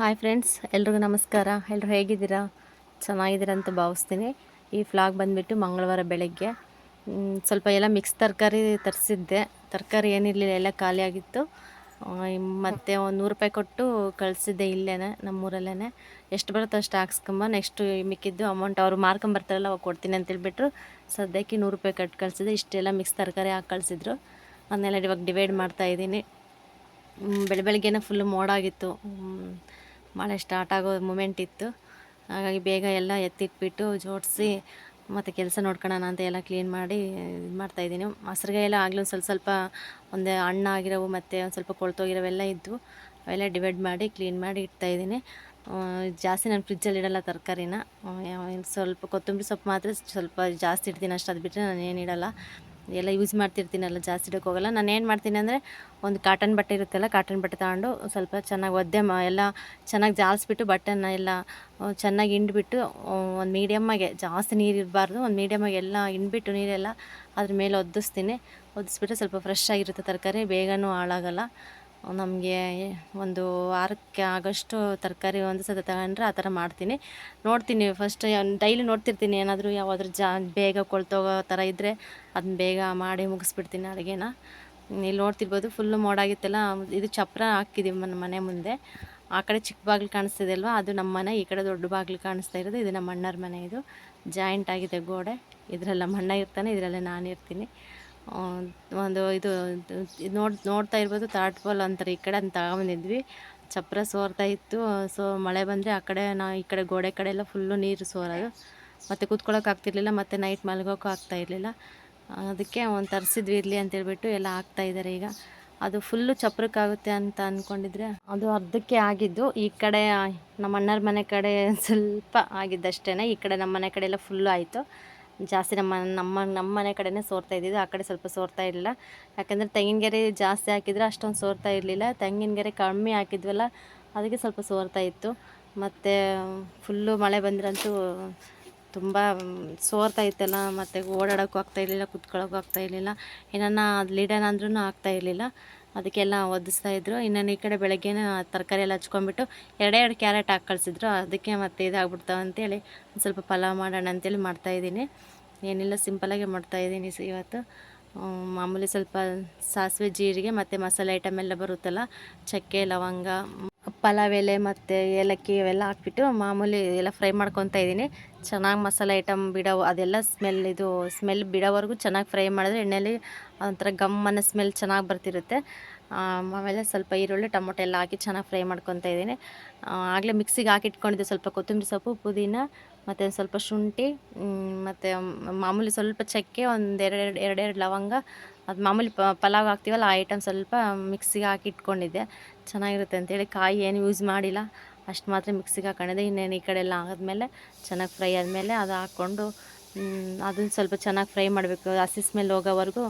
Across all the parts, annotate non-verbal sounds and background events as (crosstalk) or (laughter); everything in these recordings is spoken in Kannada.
ಹಾಯ್ ಫ್ರೆಂಡ್ಸ್ ಎಲ್ರಿಗೂ ನಮಸ್ಕಾರ. ಎಲ್ಲರೂ ಹೇಗಿದ್ದೀರಾ? ಚೆನ್ನಾಗಿದ್ದೀರಾ ಅಂತ ಭಾವಿಸ್ತೀನಿ. ಈ ಫ್ಲಾಗ್ ಬಂದುಬಿಟ್ಟು ಮಂಗಳವಾರ ಬೆಳಗ್ಗೆ. ಸ್ವಲ್ಪ ಎಲ್ಲ ಮಿಕ್ಸ್ ತರಕಾರಿ ತರಿಸಿದ್ದೆ. ತರಕಾರಿ ಏನಿರಲಿಲ್ಲ, ಎಲ್ಲ ಖಾಲಿಯಾಗಿತ್ತು ಮತ್ತು ಒಂದು ನೂರು ರೂಪಾಯಿ ಕೊಟ್ಟು ಕಳಿಸಿದ್ದೆ ಇಲ್ಲೇ ನಮ್ಮೂರಲ್ಲೇ ಎಷ್ಟು ಬರುತ್ತೋ ಅಷ್ಟು ಹಾಕ್ಸ್ಕೊಂಬ ನೆಕ್ಸ್ಟು ಮಿಕ್ಕಿದ್ದು ಅಮೌಂಟ್ ಅವ್ರು ಮಾರ್ಕೊಂಬರ್ತಾರಲ್ಲ ಅವಾಗ ಕೊಡ್ತೀನಿ ಅಂತೇಳ್ಬಿಟ್ರು ಸದ್ಯಕ್ಕೆ ನೂರು ರೂಪಾಯಿ ಕಟ್ಟು ಕಳಿಸಿದೆ. ಇಷ್ಟೆಲ್ಲ ಮಿಕ್ಸ್ ತರಕಾರಿ ಹಾಕಿ ಕಳಿಸಿದ್ರು. ಅದನ್ನೆಲ್ಲ ಇವಾಗ ಡಿವೈಡ್ ಮಾಡ್ತಾಯಿದ್ದೀನಿ ಬೆಳೆ ಬೆಳ ಬೆಳಗ್ಗೆನೇ ಫುಲ್ಲು ಮೋಡಾಗಿತ್ತು ಮಳೆ ಸ್ಟಾರ್ಟ್ ಆಗೋ ಮೂಮೆಂಟ್ ಇತ್ತು. ಹಾಗಾಗಿ ಬೇಗ ಎಲ್ಲ ಎತ್ತಿಟ್ಬಿಟ್ಟು ಜೋಡಿಸಿ ಮತ್ತು ಕೆಲಸ ನೋಡ್ಕೊಳ್ಳೋಣ ಅಂತ ಎಲ್ಲ ಕ್ಲೀನ್ ಮಾಡಿ ಇದು ಮಾಡ್ತಾಯಿದ್ದೀನಿ ಮೊಸರುಗಾಯಿ ಎಲ್ಲ ಆಗಲೂ ಸ್ವಲ್ಪ ಸ್ವಲ್ಪ ಒಂದು ಹಣ್ಣಾಗಿರೋವು ಮತ್ತು ಒಂದು ಸ್ವಲ್ಪ ಕೊಳ್ತೋಗಿರೋವೆಲ್ಲ ಇದ್ವು. ಅವೆಲ್ಲ ಡಿವೈಡ್ ಮಾಡಿ ಕ್ಲೀನ್ ಮಾಡಿ ಇಡ್ತಾಯಿದ್ದೀನಿ ಜಾಸ್ತಿ ನಾನು ಫ್ರಿಜ್ಜಲ್ಲಿ ಇಡಲ್ಲ ತರಕಾರಿನ. ಸ್ವಲ್ಪ ಕೊತ್ತಂಬರಿ ಸೊಪ್ಪು ಮಾತ್ರ ಸ್ವಲ್ಪ ಜಾಸ್ತಿ ಇಡ್ತೀನಿ ಅಷ್ಟು. ಅದು ಬಿಟ್ಟರೆ ನಾನು ಏನು ಇಡಲ್ಲ. ಎಲ್ಲ ಯೂಸ್ ಮಾಡ್ತಿರ್ತೀನಲ್ಲ, ಜಾಸ್ತಿ ಇಡೋಕೆ ಹೋಗಲ್ಲ. ನಾನು ಏನು ಮಾಡ್ತೀನಿ ಅಂದರೆ, ಒಂದು ಕಾಟನ್ ಬಟ್ಟೆ ಇರುತ್ತಲ್ಲ ಕಾಟನ್ ಬಟ್ಟೆ ತಗೊಂಡು ಸ್ವಲ್ಪ ಚೆನ್ನಾಗಿ ಒದ್ದೆ ಮಾ, ಎಲ್ಲ ಚೆನ್ನಾಗಿ ಜಾಲಿಸ್ಬಿಟ್ಟು ಬಟ್ಟೆನ ಎಲ್ಲ ಚೆನ್ನಾಗಿ ಹಿಂಡ್ಬಿಟ್ಟು ಒಂದು ಮೀಡಿಯಮ್ಮಾಗೆ ಜಾಸ್ತಿ ನೀರು ಇರಬಾರ್ದು. ಒಂದು ಮೀಡಿಯಮ್ಮಾಗೆ ಎಲ್ಲ ಹಿಂಡ್ಬಿಟ್ಟು ನೀರೆಲ್ಲ ಅದ್ರ ಮೇಲೆ ಒದಿಸ್ತೀನಿ ಒದಿಸ್ಬಿಟ್ಟು ಸ್ವಲ್ಪ ಫ್ರೆಶ್ ಆಗಿರುತ್ತೆ ತರಕಾರಿ, ಬೇಗನೂ ಹಾಳಾಗಲ್ಲ. ನಮಗೆ ಒಂದು ವಾರಕ್ಕೆ ಆಗೋಷ್ಟು ತರಕಾರಿ ಒಂದು ಸತ ತಗೊಂಡ್ರೆ ಆ ಥರ ಮಾಡ್ತೀನಿ. ನೋಡ್ತೀನಿ ಫಸ್ಟ್ ಡೈಲಿ ನೋಡ್ತಿರ್ತೀನಿ. ಏನಾದರೂ ಯಾವಾದರೂ ಜಾ, ಬೇಗ ಕೊಳ್ತೋಗೋ ಥರ ಇದ್ದರೆ ಅದನ್ನ ಬೇಗ ಮಾಡಿ ಮುಗಿಸ್ಬಿಡ್ತೀನಿ ಅಡುಗೆನ. ಇಲ್ಲಿ ನೋಡ್ತಿರ್ಬೋದು ಫುಲ್ಲು ಮೋಡಾಗಿತ್ತಲ್ಲ ಇದು ಚಪ್ರ ಹಾಕಿದ್ದೀವಿ ನನ್ನ ಮನೆ ಮುಂದೆ. ಆ ಕಡೆ ಚಿಕ್ಕ ಬಾಗಿಲು ಕಾಣಿಸ್ತಿದೆ ಅಲ್ವಾ, ಅದು ನಮ್ಮ ಮನೆ, ಈ ಕಡೆ ದೊಡ್ಡ ಬಾಗಿಲು ಕಾಣಿಸ್ತಾ ಇರೋದು, ಇದು ನಮ್ಮ ಅಣ್ಣರ ಮನೆ ಇದು. ಜಾಯಿಂಟ್ ಆಗಿದೆ ಗೋಡೆ. ಇದರಲ್ಲ ಮಣ್ಣ ಇರ್ತಾನೆ, ಇದರಲ್ಲೇ ನಾನು ಇರ್ತೀನಿ. ಒಂದು ಇದು, ನೋಡ್, ನೋಡ್ತಾ ಇರ್ಬೋದು ತಾಟ್ ಬಾಲ್ ಅಂತಾರೆ. ಈ ಕಡೆ ಅಂತ ತಗೊಂಬಂದಿದ್ವಿ. ಚಪ್ರ ಸೋರ್ತಾ ಇತ್ತು. ಸೊ ಮಳೆ ಬಂದರೆ ಆ ಕಡೆ ನಾವು ಈ ಕಡೆ ಗೋಡೆ ಕಡೆ ಎಲ್ಲ ಫುಲ್ಲು ನೀರು ಸೋರೋದು. ಮತ್ತು ಕೂತ್ಕೊಳ್ಳೋಕೆ ಆಗ್ತಿರ್ಲಿಲ್ಲ, ಮತ್ತು ನೈಟ್ ಮಲಗೋಕೆ ಆಗ್ತಾ ಇರಲಿಲ್ಲ. ಅದಕ್ಕೆ ಒಂದು ತರಿಸಿದ್ವಿ ಇರಲಿ ಅಂತೇಳ್ಬಿಟ್ಟು ಎಲ್ಲ ಆಗ್ತಾ ಇದ್ದಾರೆ ಈಗ. ಅದು ಫುಲ್ಲು ಚಪ್ರಕ್ಕಾಗುತ್ತೆ ಅಂತ ಅಂದ್ಕೊಂಡಿದ್ರೆ ಅದು ಅರ್ಧಕ್ಕೆ ಆಗಿದ್ದು. ಈ ಕಡೆ ನಮ್ಮ ಅಣ್ಣರ ಮನೆ ಕಡೆ ಸ್ವಲ್ಪ ಆಗಿದ್ದಷ್ಟೇ ಈ ಕಡೆ ನಮ್ಮ ಮನೆ ಕಡೆ ಎಲ್ಲ ಫುಲ್ಲು ಆಯಿತು. ಜಾಸ್ತಿ ನಮ್ಮ ನಮ್ಮ ನಮ್ಮ ಮನೆ ಕಡೆನೇ ಸೋರ್ತಾ ಇದ್ದಿದ್ದು, ಆ ಕಡೆ ಸ್ವಲ್ಪ ಸೋರ್ತಾ ಇರಲಿಲ್ಲ. ಯಾಕಂದರೆ ತೆಂಗಿನಗೆರೆ ಜಾಸ್ತಿ ಹಾಕಿದ್ರೆ ಅಷ್ಟೊಂದು ಸೋರ್ತಾ ಇರಲಿಲ್ಲ. ತೆಂಗಿನಗೆರೆ ಕಮ್ಮಿ ಹಾಕಿದ್ವಲ್ಲ, ಅದಕ್ಕೆ ಸ್ವಲ್ಪ ಸೋರ್ತಾ ಇತ್ತು. ಮತ್ತು ಫುಲ್ಲು ಮಳೆ ಬಂದ್ರಂತೂ ತುಂಬ ಸೋರ್ತಾ ಇತ್ತಲ್ಲ, ಮತ್ತು ಓಡಾಡೋಕ್ಕೂ ಆಗ್ತಾ ಇರಲಿಲ್ಲ, ಕುತ್ಕೊಳ್ಳೋಕ್ಕೂ ಆಗ್ತಾ ಇರಲಿಲ್ಲ. ಏನನ್ನ ಅದು ಲೀಡನ್ ಆಗ್ತಾ ಇರಲಿಲ್ಲ. ಅದಕ್ಕೆಲ್ಲ ಒದಿಸ್ತಾ ಇದ್ರು. ಇನ್ನು ಈ ಕಡೆ ಬೆಳಗ್ಗೆನೇ ತರಕಾರಿ ಎಲ್ಲ ಹಚ್ಕೊಂಡ್ಬಿಟ್ಟು ಎರಡೇ ಎರಡು ಕ್ಯಾರೆಟ್ ಹಾಕಿ ಕಳಿಸಿದ್ರು. ಅದಕ್ಕೆ ಮತ್ತೆ ಇದಾಗ್ಬಿಡ್ತಾವೆ ಅಂತೇಳಿ ಒಂದು ಸ್ವಲ್ಪ ಪಲಾವ್ ಮಾಡೋಣ ಅಂತೇಳಿ ಮಾಡ್ತಾಯಿದ್ದೀನಿ ಏನಿಲ್ಲ ಸಿಂಪಲಾಗೆ ಮಾಡ್ತಾಯಿದ್ದೀನಿ ಇವತ್ತು. ಮಾಮೂಲಿ ಸ್ವಲ್ಪ ಸಾಸಿವೆ, ಜೀರಿಗೆ ಮತ್ತು ಮಸಾಲೆ ಐಟಮ್ ಎಲ್ಲ ಬರುತ್ತಲ್ಲ, ಚಕ್ಕೆ, ಲವಂಗ ಪಲಾವ್ ಎಲೆ ಮತ್ತು ಏಲಕ್ಕಿ ಇವೆಲ್ಲ ಹಾಕ್ಬಿಟ್ಟು ಮಾಮೂಲಿ ಎಲ್ಲ ಫ್ರೈ ಮಾಡ್ಕೊತಾ ಇದ್ದೀನಿ. ಚೆನ್ನಾಗಿ ಮಸಾಲೆ ಐಟಮ್ ಬಿಡೋ ಅದೆಲ್ಲ ಸ್ಮೆಲ್ ಇದು ಸ್ಮೆಲ್ ಬಿಡೋವರೆಗೂ ಚೆನ್ನಾಗಿ ಫ್ರೈ ಮಾಡಿದ್ರೆ ಎಣ್ಣೆಲಿ ಒಂಥರ ಗಮ್ಮನ ಸ್ಮೆಲ್ ಚೆನ್ನಾಗಿ ಬರ್ತಿರುತ್ತೆ. ಆಮೇಲೆ ಸ್ವಲ್ಪ ಈರುಳ್ಳಿ, ಟೊಮೊಟೊ ಎಲ್ಲ ಹಾಕಿ ಚೆನ್ನಾಗಿ ಫ್ರೈ ಮಾಡ್ಕೊತಾ ಇದ್ದೀನಿ. ಆಗಲೇ ಮಿಕ್ಸಿಗೆ ಹಾಕಿಟ್ಕೊಂಡಿದ್ದೆ ಸ್ವಲ್ಪ ಕೊತ್ತಂಬರಿ ಸೊಪ್ಪು, ಪುದೀನ ಮತ್ತು ಸ್ವಲ್ಪ ಶುಂಠಿ ಮತ್ತು ಮಾಮೂಲಿ ಸ್ವಲ್ಪ ಚಕ್ಕೆ, ಒಂದು ಎರಡೆರಡು ಎರಡೆರಡು ಲವಂಗ. ಅದು ಮಾಮೂಲಿ ಪಲಾವ್ ಹಾಕ್ತೀವಲ್ಲ, ಆ ಐಟಮ್ ಸ್ವಲ್ಪ ಮಿಕ್ಸಿಗೆ ಹಾಕಿ ಇಟ್ಕೊಂಡಿದ್ದೆ ಚೆನ್ನಾಗಿರುತ್ತೆ ಅಂತೇಳಿ ಕಾಯಿ ಏನು ಯೂಸ್ ಮಾಡಿಲ್ಲ. ಅಷ್ಟು ಮಾತ್ರ ಮಿಕ್ಸಿಗೆ ಹಾಕೊಂಡಿದೆ ಇನ್ನೇನು ಈ ಕಡೆ ಎಲ್ಲ ಆದಮೇಲೆ ಚೆನ್ನಾಗಿ ಫ್ರೈ ಆದಮೇಲೆ ಅದು ಹಾಕ್ಕೊಂಡು ಅದನ್ನು ಸ್ವಲ್ಪ ಚೆನ್ನಾಗಿ ಫ್ರೈ ಮಾಡಬೇಕು. ಹಸಿ ಸ್ಮೆಲ್ ಹೋಗೋವರೆಗೂ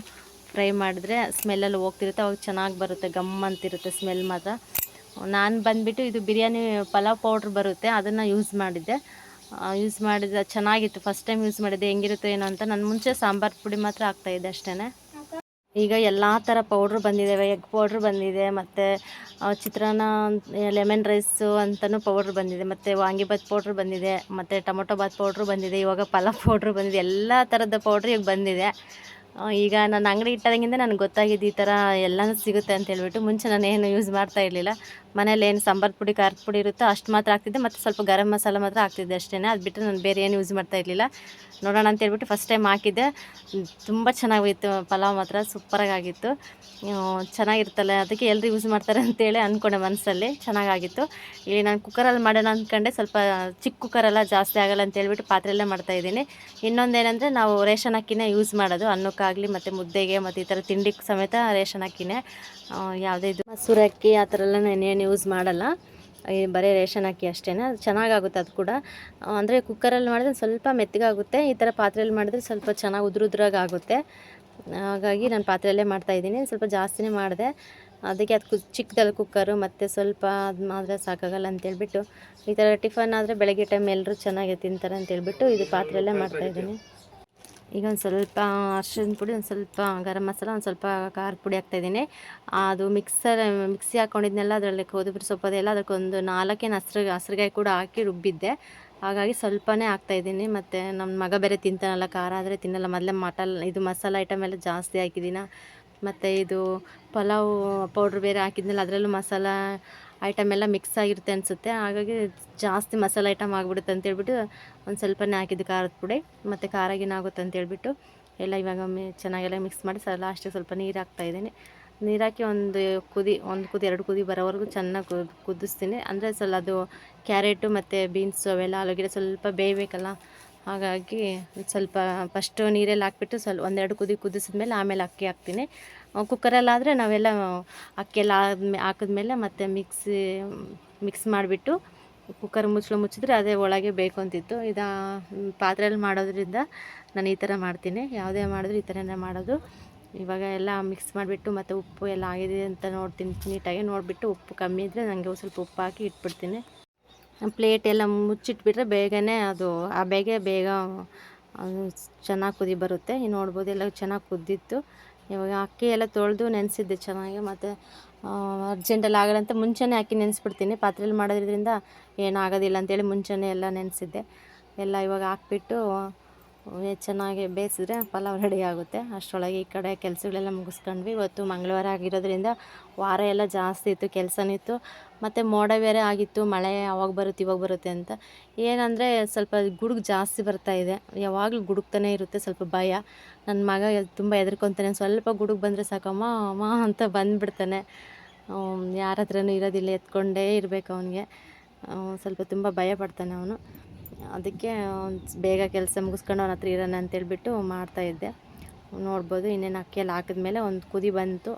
ಫ್ರೈ ಮಾಡಿದ್ರೆ ಸ್ಮೆಲ್ಲಲ್ಲಿ ಹೋಗ್ತಿರುತ್ತೆ. ಅವಾಗ ಚೆನ್ನಾಗಿ ಬರುತ್ತೆ. ಗಮ್ ಅಂತಿರುತ್ತೆ ಸ್ಮೆಲ್ ಮಾತ್ರ. ನಾನು ಬಂದುಬಿಟ್ಟು ಇದು ಬಿರಿಯಾನಿ ಪಲಾವ್ ಪೌಡ್ರ್ ಬರುತ್ತೆ. ಅದನ್ನು ಯೂಸ್ ಮಾಡಿದ್ದೆ. ಯೂಸ್ ಮಾಡಿದ ಚೆನ್ನಾಗಿತ್ತು. ಫಸ್ಟ್ ಟೈಮ್ ಯೂಸ್ ಮಾಡಿದ್ದೆ. ಹೆಂಗಿರುತ್ತೋ ಏನೋ ಅಂತ. ನಾನು ಮುಂಚೆ ಸಾಂಬಾರು ಪುಡಿ ಮಾತ್ರ ಹಾಕ್ತಾಯಿದ್ದೆ ಅಷ್ಟೇ ಈಗ ಎಲ್ಲ ಥರ ಪೌಡ್ರ್ ಬಂದಿದ್ದಾವೆ ಎಗ್ ಪೌಡ್ರ್ ಬಂದಿದೆ, ಮತ್ತು ಚಿತ್ರಾನ್ನ ಲೆಮನ್ ರೈಸು ಅಂತಲೂ ಪೌಡ್ರ್ ಬಂದಿದೆ, ಮತ್ತು ವಾಂಗಿಬಾತ್ ಪೌಡ್ರ್ ಬಂದಿದೆ, ಮತ್ತು ಟೊಮೊಟೊ ಬಾತ್ ಪೌಡ್ರು ಬಂದಿದೆ, ಇವಾಗ ಪಲಾವ್ ಪೌಡ್ರ್ ಬಂದಿದೆ, ಎಲ್ಲ ಥರದ ಪೌಡ್ರ್ ಈಗ ಬಂದಿದೆ. ಈಗ ನಾನು ಅಂಗಡಿ ಇಟ್ಟದಾಗಿಂದ ನನಗೆ ಗೊತ್ತಾಗಿದ್ದು ಈ ಥರ ಎಲ್ಲನೂ ಸಿಗುತ್ತೆ ಅಂತ ಹೇಳ್ಬಿಟ್ಟು, ಮುಂಚೆ ನಾನು ಏನು ಯೂಸ್ ಮಾಡ್ತಾ ಇರಲಿಲ್ಲ. ಮನೇಲಿ ಏನು ಸಾಂಬಾರು ಪುಡಿ, ಖಾರದ ಪುಡಿ ಇರುತ್ತೋ ಅಷ್ಟು ಮಾತ್ರ ಆಗ್ತಿದ್ದೆ ಮತ್ತು ಸ್ವಲ್ಪ ಗರಂ ಮಸಾಲೆ ಮಾತ್ರ ಆಗ್ತಿದ್ದೆ ಅಷ್ಟೇ ಅದು ಬಿಟ್ಟರೆ ನಾನು ಬೇರೆ ಏನು ಯೂಸ್ ಮಾಡ್ತಾ ಇರಲಿಲ್ಲ. ನೋಡೋಣ ಅಂತ ಹೇಳ್ಬಿಟ್ಟು ಫಸ್ಟ್ ಟೈಮ್ ಹಾಕಿದ್ದೆ. ತುಂಬ ಚೆನ್ನಾಗಿತ್ತು ಪಲಾವ್ ಮಾತ್ರ ಸೂಪರಾಗಿ ಆಗಿತ್ತು. ಚೆನ್ನಾಗಿರ್ತಲ್ಲ ಅದಕ್ಕೆ ಎಲ್ಲರೂ ಯೂಸ್ ಮಾಡ್ತಾರೆ ಅಂತೇಳಿ ಅಂದ್ಕೊಂಡೆ ಮನಸ್ಸಲ್ಲಿ ಚೆನ್ನಾಗಾಗಿತ್ತು ಇಲ್ಲಿ ನಾನು ಕುಕ್ಕರಲ್ಲಿ ಮಾಡೋಣ ಅಂದ್ಕೊಂಡೆ ಸ್ವಲ್ಪ ಚಿಕ್ಕ ಕುಕ್ಕರೆಲ್ಲ ಜಾಸ್ತಿ ಆಗಲ್ಲ ಅಂತ ಹೇಳ್ಬಿಟ್ಟು ಪಾತ್ರೆಯಲ್ಲೇ ಮಾಡ್ತಾಯಿದ್ದೀನಿ ಇನ್ನೊಂದೇನೆಂದರೆ ನಾವು ರೇಷನ್ ಅಕ್ಕಿನೇ ಯೂಸ್ ಮಾಡೋದು. ಅನ್ನಕ್ಕಾಗಲಿ, ಮತ್ತು ಮುದ್ದೆಗೆ, ಮತ್ತು ಈ ಥರ ತಿಂಡಿ ಸಮೇತ ರೇಷನ್ ಅಕ್ಕಿನೇ. ಯಾವುದೇ ಇದು. ಮಸೂರಿ ಆ ಥರ ಎಲ್ಲ ನಾನೇನು ಯೂಸ್ ಮಾಡಲ್ಲ. ಬರೀ ರೇಷನ್ ಹಾಕಿ ಅಷ್ಟೇ ಚೆನ್ನಾಗಾಗುತ್ತೆ ಅದು ಕೂಡ. ಅಂದರೆ ಕುಕ್ಕರಲ್ಲಿ ಮಾಡಿದ್ರೆ ಸ್ವಲ್ಪ ಮೆತ್ತಗಾಗುತ್ತೆ. ಈ ಥರ ಪಾತ್ರೆಯಲ್ಲಿ ಮಾಡಿದ್ರೆ ಸ್ವಲ್ಪ ಚೆನ್ನಾಗಿ ಉದುರು ಆಗುತ್ತೆ ಹಾಗಾಗಿ ನಾನು ಪಾತ್ರೆಯಲ್ಲೇ ಮಾಡ್ತಾಯಿದ್ದೀನಿ ಸ್ವಲ್ಪ ಜಾಸ್ತಿನೇ ಮಾಡಿದೆ. ಅದಕ್ಕೆ ಅದು ಕು ಚಿಕ್ಕದಲ್ಲಿ ಕುಕ್ಕರು ಮತ್ತು ಸ್ವಲ್ಪ ಅದು ಮಾತ್ರ ಸಾಕಾಗಲ್ಲ ಅಂತೇಳ್ಬಿಟ್ಟು ಈ ಥರ ಟಿಫನ್ ಆದರೆ ಬೆಳಗ್ಗೆ ಟೈಮ್ ಎಲ್ಲರೂ ಚೆನ್ನಾಗಿ ತಿಂತಾರೆ ಅಂತೇಳ್ಬಿಟ್ಟು ಇದು ಪಾತ್ರೆಯಲ್ಲೇ ಮಾಡ್ತಾಯಿದ್ದೀನಿ ಈಗ ಒಂದು ಸ್ವಲ್ಪ ಅರ್ಶಿನ ಪುಡಿ, ಒಂದು ಸ್ವಲ್ಪ ಗರಂ ಮಸಾಲ, ಒಂದು ಸ್ವಲ್ಪ ಖಾರದ ಪುಡಿ ಹಾಕ್ತಾಯಿದ್ದೀನಿ ಅದು ಮಿಕ್ಸರ್ ಮಿಕ್ಸಿ ಹಾಕ್ಕೊಂಡಿದ್ನೆಲ್ಲ ಅದರಲ್ಲಿ ಕೊತ್ತಂಬರಿ ಸೊಪ್ಪು ಅದೆಲ್ಲ ಅದಕ್ಕೊಂದು ನಾಲ್ಕೇನು ಹಸ್ರು ಹಸ್ರಿಗಾಯಿ ಕೂಡ ಹಾಕಿ ರುಬ್ಬಿದ್ದೆ. ಹಾಗಾಗಿ ಸ್ವಲ್ಪನೇ ಹಾಕ್ತಾಯಿದ್ದೀನಿ ಮತ್ತು ನಮ್ಮ ಮಗ ಬೇರೆ ತಿಂತಾನಲ್ಲ, ಖಾರ ಆದರೆ ತಿನ್ನಲ್ಲ. ಮೊದಲೇ ಮಟಲ್ ಇದು ಮಸಾಲ ಐಟಮ್ ಎಲ್ಲ ಜಾಸ್ತಿ ಹಾಕಿದ್ದೀನ? ಮತ್ತು ಇದು ಪಲಾವ್ ಪೌಡ್ರ್ ಬೇರೆ ಹಾಕಿದ್ನಲ್ಲ, ಅದರಲ್ಲೂ ಮಸಾಲ ಐಟಮ್ ಎಲ್ಲ ಮಿಕ್ಸ್ ಆಗಿರುತ್ತೆ ಅನಿಸುತ್ತೆ. ಹಾಗಾಗಿ ಜಾಸ್ತಿ ಮಸಾಲ ಐಟಮ್ ಆಗಿಬಿಡುತ್ತೆ ಅಂತೇಳ್ಬಿಟ್ಟು ಒಂದು ಸ್ವಲ್ಪನೇ ಹಾಕಿದ್ದು ಖಾರದ ಪುಡಿ, ಮತ್ತು ಖಾರ ಗಿನ ಆಗುತ್ತೆ ಅಂತೇಳ್ಬಿಟ್ಟು ಎಲ್ಲ ಇವಾಗ ಮಿ ಚೆನ್ನಾಗೆಲ್ಲ ಮಿಕ್ಸ್ ಮಾಡಿ ಸ ಲಾಸ್ಟಿಗೆ ಸ್ವಲ್ಪ ನೀರು ಹಾಕ್ತಾಯಿದ್ದೀನಿ ನೀರು ಹಾಕಿ ಒಂದು ಕುದಿ ಒಂದು ಕುದಿ, ಎರಡು ಕುದಿ ಬರೋವರೆಗೂ ಚೆನ್ನಾಗಿ ಕುದ್, ಕುದಿಸ್ತೀನಿ. ಅಂದರೆ ಸ್ವಲ್ಪ ಅದು ಕ್ಯಾರೆಟು ಮತ್ತು ಬೀನ್ಸು ಅವೆಲ್ಲ, ಆಲೂಗೆಡ್ಡೆ ಸ್ವಲ್ಪ ಬೇಯಬೇಕಲ್ಲ ಹಾಗಾಗಿ ಸ್ವಲ್ಪ ಫಸ್ಟು ನೀರಲ್ಲಿ ಹಾಕ್ಬಿಟ್ಟು ಸ್ವಲ್ಪ ಒಂದೆರಡು ಕುದಿ ಕುದಿಸಿದ್ಮೇಲೆ ಆಮೇಲೆ ಅಕ್ಕಿ ಹಾಕ್ತೀನಿ. ಕುಕ್ಕರಲ್ಲಾದರೆ ನಾವೆಲ್ಲ ಅಕ್ಕಿ ಆದ್ಮೇಲೆ ಹಾಕಿದ್ಮೇಲೆ ಮತ್ತೆ ಮಿಕ್ಸಿ, ಮಿಕ್ಸ್ ಮಾಡಿಬಿಟ್ಟು ಕುಕ್ಕರ್ ಮುಚ್ಚಳು ಮುಚ್ಚಿದ್ರೆ ಅದೇ ಒಳಗೆ ಬೇಕು ಅಂತಿತ್ತು. ಇದು ಪಾತ್ರೆಯಲ್ಲಿ ಮಾಡೋದ್ರಿಂದ ನಾನು ಈ ಥರ ಮಾಡ್ತೀನಿ. ಯಾವುದೇ ಮಾಡಿದ್ರು ಈ ಥರನೇ ಮಾಡೋದು. ಇವಾಗ ಎಲ್ಲ ಮಿಕ್ಸ್ ಮಾಡಿಬಿಟ್ಟು ಮತ್ತು ಉಪ್ಪು ಎಲ್ಲ ಆಗಿದೆ ಅಂತ ನೋಡ್ತೀನಿ. ನೀಟಾಗಿ ನೋಡಿಬಿಟ್ಟು ಉಪ್ಪು ಕಮ್ಮಿ ಇದ್ದರೆ ನನಗೆ ಸ್ವಲ್ಪ ಉಪ್ಪು ಹಾಕಿ ಇಟ್ಬಿಡ್ತೀನಿ. ಪ್ಲೇಟ್ ಎಲ್ಲ ಮುಚ್ಚಿಟ್ಬಿಟ್ರೆ ಬೇಗನೆ ಅದು, ಆ ಬೇಗ ಬೇಗ ಚೆನ್ನಾಗಿ ಕುದಿ ಬರುತ್ತೆ. ಈಗ ನೋಡ್ಬೋದು ಎಲ್ಲ ಚೆನ್ನಾಗಿ ಕುದ್ದಿತ್ತು. ಇವಾಗ ಅಕ್ಕಿ ಎಲ್ಲ ತೊಳೆದು ನೆನೆಸಿದ್ದೆ ಚೆನ್ನಾಗಿ, ಮತ್ತು ಅರ್ಜೆಂಟಲ್ಲಿ ಆಗಲ್ಲ ಅಂತ ಮುಂಚೆನೇ ಅಕ್ಕಿ ನೆನೆಸ್ಬಿಡ್ತೀನಿ. ಪಾತ್ರೆಯಲ್ಲಿ ಮಾಡೋದ್ರಿಂದ ಏನಾಗೋದಿಲ್ಲ ಅಂತೇಳಿ ಮುಂಚೆನೇ ಎಲ್ಲ ನೆನೆಸಿದ್ದೆ. ಎಲ್ಲ ಇವಾಗ ಹಾಕ್ಬಿಟ್ಟು ಚೆನ್ನಾಗಿ ಬೇಯಿಸಿದ್ರೆ ಪಲಾವ್ ರೆಡಿ ಆಗುತ್ತೆ. ಅಷ್ಟರೊಳಗೆ ಈ ಕಡೆ ಕೆಲಸಗಳೆಲ್ಲ ಮುಗಿಸ್ಕೊಂಡ್ವಿ. ಇವತ್ತು ಮಂಗಳವಾರ ಆಗಿರೋದ್ರಿಂದ ವಾರ ಎಲ್ಲ ಜಾಸ್ತಿ ಇತ್ತು ಕೆಲಸನಿತ್ತು ಮತ್ತು ಮೋಡ ಬೇರೆ ಆಗಿತ್ತು, ಮಳೆ ಯಾವಾಗ ಬರುತ್ತೆ, ಇವಾಗ ಬರುತ್ತೆ ಅಂತ. ಏನಂದರೆ ಸ್ವಲ್ಪ ಗುಡುಗು ಜಾಸ್ತಿ ಬರ್ತಾ ಇದೆ. ಯಾವಾಗಲೂ ಗುಡುಗ್ತಾನೆ ಇರುತ್ತೆ, ಸ್ವಲ್ಪ ಭಯ. ನನ್ನ ಮಗ ತುಂಬ ಹೆದರ್ಕೊತಾನೆ, ಸ್ವಲ್ಪ ಗುಡುಗು ಬಂದರೆ ಸಾಕಮ್ಮ, ಅಮ್ಮ ಅಂತ ಬಂದುಬಿಡ್ತಾನೆ. ಯಾರ ಹತ್ರನೂ ಇರೋದಿಲ್ಲ, ಎತ್ಕೊಂಡೇ ಇರಬೇಕು ಅವನಿಗೆ. ಸ್ವಲ್ಪ ತುಂಬ ಭಯ ಪಡ್ತಾನೆ ಅವನು. ಅದಕ್ಕೆ ಒಂದು ಬೇಗ ಕೆಲಸ ಮುಗಿಸ್ಕೊಂಡು ಅವನ ಹತ್ರ ಇರೋಣ ಅಂತೇಳ್ಬಿಟ್ಟು ಮಾಡ್ತಾಯಿದ್ದೆ ನೋಡ್ಬೋದು ಇನ್ನೇನು ಅಕ್ಕಿಯಲ್ಲಿ ಹಾಕಿದ್ಮೇಲೆ ಒಂದು ಕುದಿ ಬಂತು.